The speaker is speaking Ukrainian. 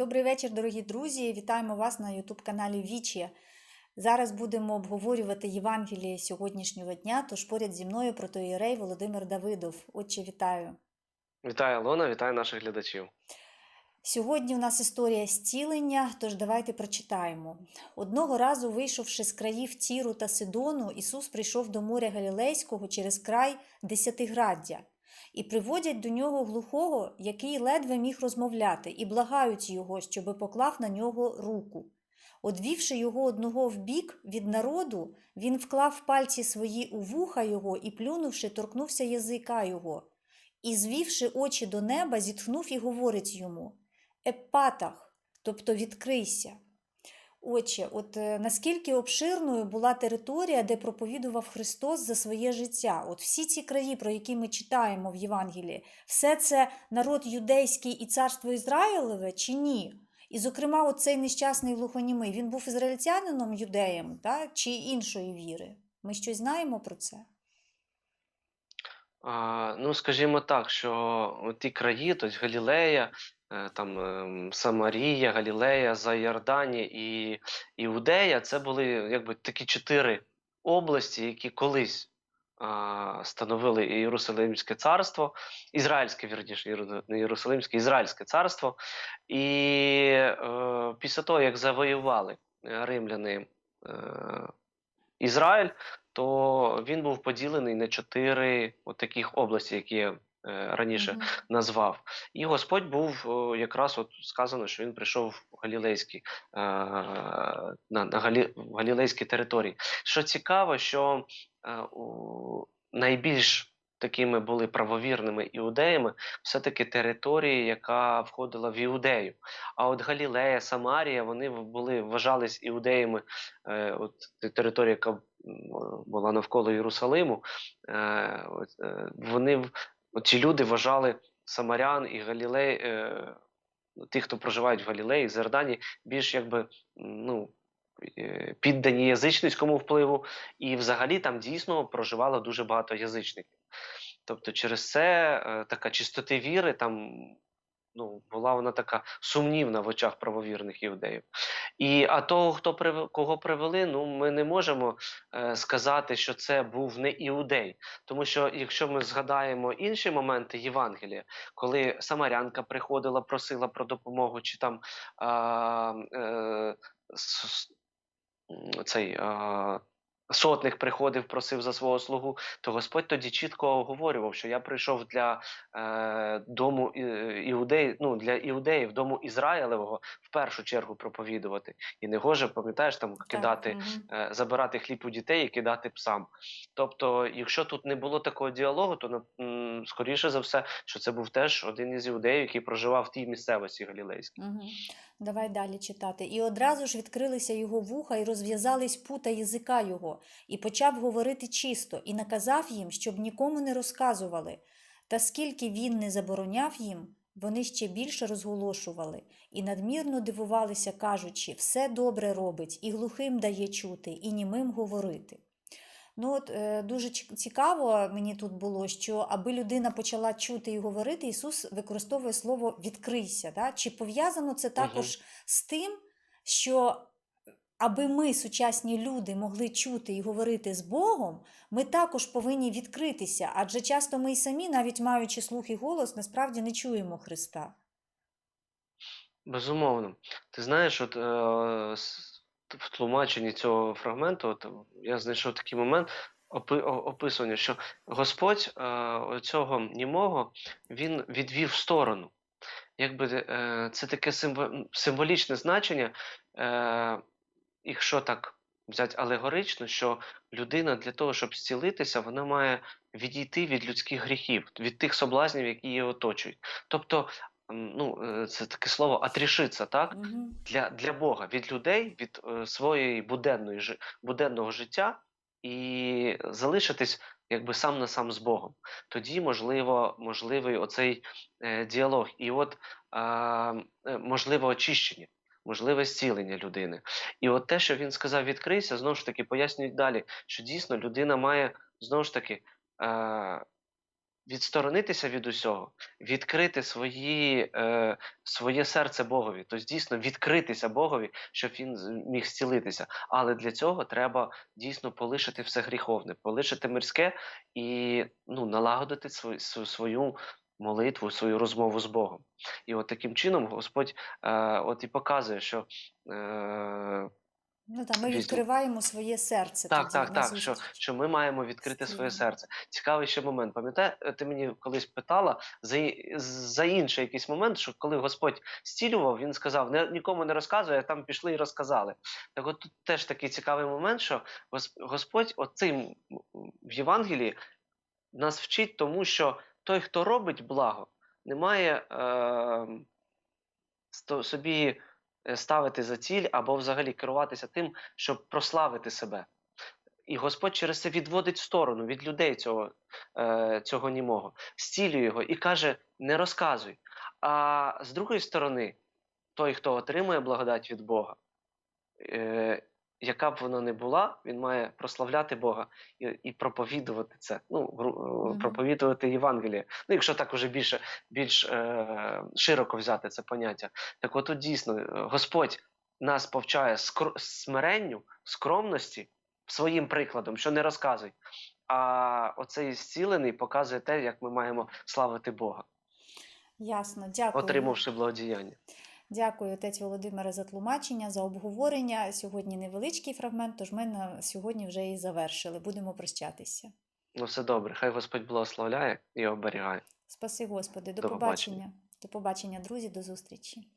Добрий вечір, дорогі друзі. Вітаємо вас на youtube каналі Вічі. Зараз будемо обговорювати Євангеліє сьогоднішнього дня, тож поряд зі мною протоїрей Володимир Давидов. Отче, вітаю. Вітаю Лона, вітаю наших глядачів. Сьогодні у нас історія зцілення, тож давайте прочитаємо. Одного разу, вийшовши з країв Тіру та Сидону, Ісус прийшов до моря Галілейського через край Десятиграддя. І приводять до нього глухого, який ледве міг розмовляти, і благають його, щоби поклав на нього руку. Одвівши його одного вбік від народу, він вклав пальці свої у вуха його і, плюнувши, торкнувся язика його. І, звівши очі до неба, зітхнув і говорить йому: Епатах, тобто відкрийся. Отче, от е, наскільки обширною була територія, де проповідував Христос за своє життя? От всі ці краї, про які ми читаємо в Євангелії, все це народ юдейський і царство Ізраїлеве чи ні? І, зокрема, оцей нещасний глухонімий, він був ізраїльтянином юдеєм так? чи іншої віри? Ми щось знаємо про це? А, ну, скажімо так, що ті краї, тобто Галілея, там ем, Самарія, Галілея, Зайордані і Іудея, це були якби такі чотири області, які колись становили Єрусалимське царство, Ізраїльське, вірніше, Єрусалимське, Ізраїльське царство. І е, після того, як завоювали е, римляни е, Ізраїль, то він був поділений на чотири от таких області, які е, раніше Мгм. назвав. І Господь був якраз от сказано, що він прийшов в Галілейські, е, на, на Галі, в Галілейській території. Що цікаво, що е, найбільш такими були правовірними іудеями, все-таки території, яка входила в Іудею. А от Галілея, Самарія, вони були, вважались іудеями, е, от територія, яка була навколо Єрусалиму, е, е, вони ці люди вважали Самарян і Галілей, е, тих, хто проживають в Галілеї, Зердані, більш якби ну, е, піддані язичницькому впливу, і взагалі там дійсно проживало дуже багато язичників. Тобто через це е, така чистоти віри там ну, була вона така сумнівна в очах правовірних іудеїв. І, а того, хто прив... кого привели, ну, ми не можемо е, сказати, що це був не іудей. Тому що якщо ми згадаємо інші моменти Євангелія, коли Самарянка приходила, просила про допомогу, чи там е, м, цей. А, Сотник приходив, просив за свого слугу, то Господь тоді чітко оговорював, що я прийшов для е, дому іудеї, іудеїв, ну для іудеїв, дому Ізраїлевого в першу чергу проповідувати. І не гоже, пам'ятаєш, там кидати, е, забирати хліб у дітей і кидати псам. Тобто, якщо тут не було такого діалогу, то на- скоріше за все, що це був теж один із іудеїв, який проживав в тій місцевості галілейській. Угу. Давай далі читати. І одразу ж відкрилися його вуха, і розв'язались пута язика його, і почав говорити чисто, і наказав їм, щоб нікому не розказували. Та скільки він не забороняв їм, вони ще більше розголошували, і надмірно дивувалися, кажучи, все добре робить, і глухим дає чути, і німим говорити. Ну от е, дуже цікаво мені тут було, що аби людина почала чути і говорити, Ісус використовує слово відкрийся. Да? Чи пов'язано це також з тим, що аби ми, сучасні люди, могли чути і говорити з Богом, ми також повинні відкритися, адже часто ми й самі, навіть маючи слух і голос, насправді не чуємо Христа. Безумовно. Ти знаєш, от е, в тлумаченні цього фрагменту, от, я знайшов такий момент опи, описування, що Господь е, цього німого він відвів в сторону. Якби е, це таке символічне значення, е, якщо так взяти алегорично, що людина для того, щоб зцілитися, вона має відійти від людських гріхів, від тих соблазнів, які її оточують. Тобто, ну, е, це таке слово «отрішиться», так? Угу. для, для Бога, від людей, від е, своєї буденної буденного життя і залишитись якби сам на сам з Богом. Тоді можливо, можливий оцей е, діалог, і от е, е, можливе очищення. Можливе зцілення людини. І от те, що він сказав, відкрийся, знову ж таки пояснюють далі, що дійсно людина має знову ж таки е, відсторонитися від усього, відкрити свої, е, своє серце Богові, тобто дійсно відкритися Богові, щоб він міг зцілитися. Але для цього треба дійсно полишити все гріховне, полишити мирське і ну, налагодити свою, свою молитву, свою розмову з Богом. І от таким чином Господь е, от і показує, що е, Ну так, ми відкриваємо своє серце. так, так, так, що, що ми маємо відкрити своє серце. Цікавий ще момент. Пам'ятаєш, ти мені колись питала за, за інший якийсь момент, що коли Господь зцілював, він сказав: не, нікому не розказуй, а там пішли і розказали. Так от тут теж такий цікавий момент, що Господь оцим в Євангелії нас вчить тому, що той, хто робить благо, не має е, собі ставити за ціль або взагалі керуватися тим, щоб прославити себе. І Господь через це відводить в сторону від людей цього, е, цього німого, зцілює його і каже: не розказуй. А з другої сторони, той, хто отримує благодать від Бога, е, яка б вона не була, він має прославляти Бога і, і проповідувати це. Ну, е, проповідувати Євангеліє. Ну, якщо так уже більше, більш е, широко взяти це поняття. Так от дійсно е, Господь нас повчає скр- смиренню, скромності своїм прикладом, що не розказуй. А оцей зцілений показує те, як ми маємо славити Бога, Ясно, дякую. отримавши благодіяння. Дякую, отець Володимире, за тлумачення, за обговорення. Сьогодні невеличкий фрагмент, тож ми на сьогодні вже і завершили. Будемо прощатися. Ну, все добре. Хай Господь благословляє і оберігає. Спаси Господи, до, До побачення. побачення. До побачення, друзі, до зустрічі.